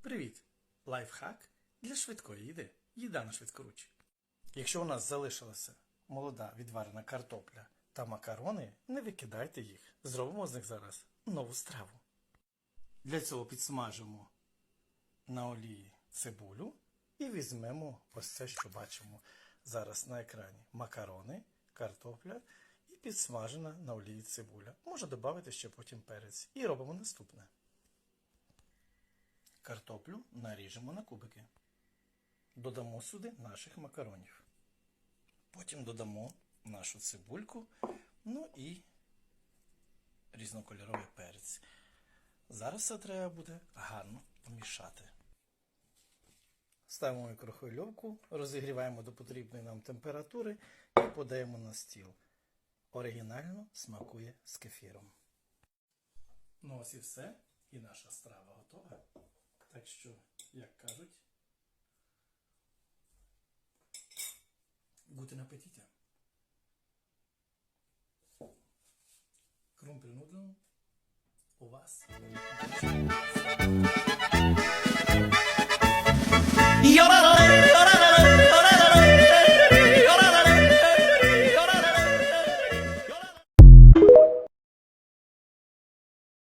Привіт! Лайфхак для швидкої їди. Їда на швидкоруч. Якщо у нас залишилася молода відварена картопля та макарони, не викидайте їх. Зробимо з них зараз нову страву. Для цього підсмажимо на олії цибулю і візьмемо ось це, що бачимо зараз на екрані. Макарони, картопля і підсмажена на олії цибуля. Можна додати ще потім перець. І робимо наступне. Картоплю наріжемо на кубики. Додамо сюди наших макаронів. Потім додамо нашу цибульку, ну і різнокольоровий перець. Зараз це треба буде гарно помішати. Ставимо мікрохвильовку, розігріваємо до потрібної нам температури і подаємо на стіл оригінально смакує з кефіром. Ну ось і все. І наша страва готова. Так що, як кажуть, гутен апетіття. Крумпель нудлен у вас. є!